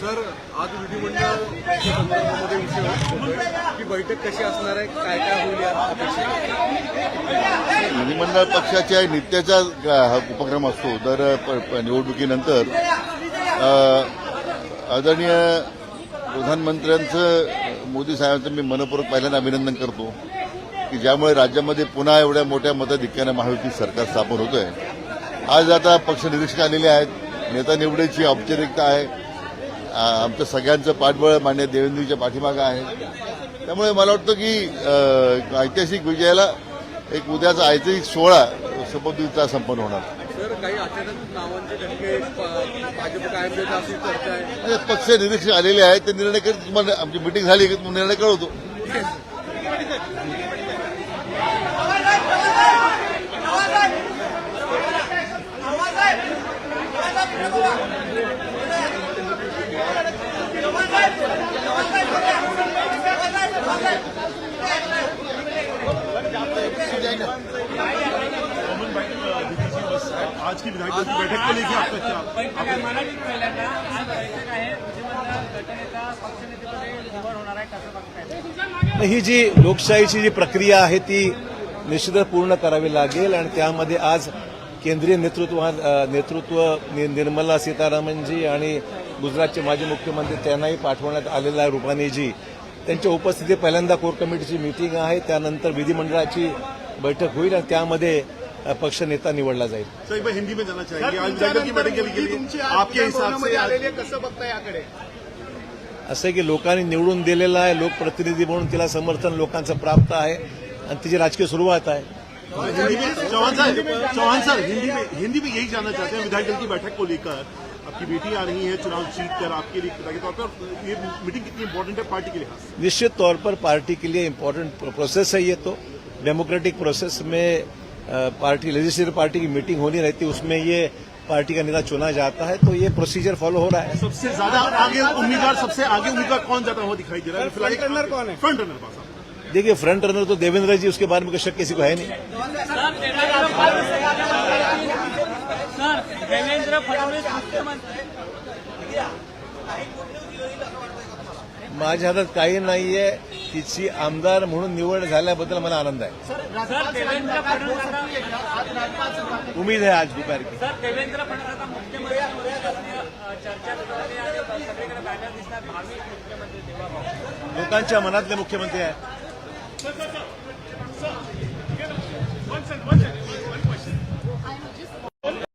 Sir आज विधिमंडळाच्या विषय की बैठक कशी असणार आहे? काय काय होईल विधिमंडळ पक्षाच्या नित्याचा हा उपक्रम असतो. दर प- प- निवडणुकीनंतर आदरणीय प्रधानमंत्र्यांचं मोदी साहेबांचं मी मनपूर्वक पहिल्यांदा अभिनंदन करतो की ज्यामुळे राज्यामध्ये पुन्हा एवढ्या मोठ्या मताधिक्यानं महायुती सरकार स्थापन होत आहे आज आता पक्ष निरीक्षक आलेले आहेत. नेता निवडीची औपचारिकता आहे. आमचं सगळ्यांचं पाठबळ मान्य देवेंद्रजीच्या पाठीमागं आहे त्यामुळे मला वाटतं की ऐतिहासिक विजयाला एक उद्याचा ऐतिहासिक सोहळा शपथविधीचा संपन्न होणार म्हणजे पक्ष निरीक्षक आलेले आहेत ते निर्णय करत तुम्हाला आमची मिटिंग झाली की तुम्हाला निर्णय कळवतो आज की विधायक दल की बैठक को लेकर आपका क्या? बैठक आहे मराठीत पहिल्यांदा आज बैठक आहे विधिमंडळ गटनेता पक्षनेतेपदी निवड होणार आहे कसं बघताय ही? जी लोकशाहीची जी प्रक्रिया आहे ती निश्चितच पूर्ण करावी लागेल आणि त्यामध्ये आज केंद्रीय नेतृत्व नेतृत्व नि- निर्मला सीतारामनजी आणि गुजरातचे माजी मुख्यमंत्री त्यांनाही पाठवण्यात आलेला आहे रुपानीजी. त्यांच्या उपस्थितीत पहिल्यांदा कोर कमिटीची मीटिंग आहे. त्यानंतर विधिमंडळाची बैठक होईल आणि त्यामध्ये पक्ष नेता निवडला जाईल. हिंदी में जाना चाहेंगे आज विधायक दल की बैठक के लिए आपके हिसाब से आज- कसं बघता याकडे? असं आहे की लोकांनी निवडून दिलेला आहे. लोकप्रतिनिधी म्हणून तिला समर्थन लोकांचं प्राप्त आहे. आणि तिची राजकीय सुरुवात आहे. हिंदी में चौहान सर चौहान सर हिंदी में हिंदी में यही जानना चाहते. हैं विधायक दल की बैठक को लेकर. आपकी बेटी आ रही है चुनाव जीत कर आपके लिए पिता के तौर पर ये मीटिंग कितनी इंपॉर्टेंट है पार्टी के लिहाज निश्चित तौर पर पार्टी के लिए इम्पोर्टेंट प्रोसेस है ये तो। डेमोक्रेटिक प्रोसेस में पार्टी लेजिस्लेटिव पार्टी की मीटिंग होनी रहती है उसमें ये पार्टी का नेता चुना जाता है तो ये प्रोसीजर फॉलो हो रहा है। सबसे ज़्यादा आगे उम्मीदवार सबसे आगे उम्मीदवार कौन ज़्यादा हुआ दिखाई दे रहा है? फ़िलहाल front runner कौन है? फ्रंट रनर देखिए फ्रंट रनर तो देवेंद्र जी उसके बारे में कोई शक किसी को है नहीं। सर देवेंद्र फडणवीस मुख्यमंत्री. माझ्या हातात काही नाहीये. तिची आमदार म्हणून निवड झाल्याबद्दल मला आनंद आहे. सर देवेंद्र फडणवीस आता उम्मीद आज दोपहर की सर देवेंद्र फडणवीस आता मुख्यमंत्री होण्याची अ, चर्चा सुरू आहे. आणि सगळीकडे बॅनर दिसतात. भावी मुख्यमंत्री देवा लोकांच्या मनातले मुख्यमंत्री आहे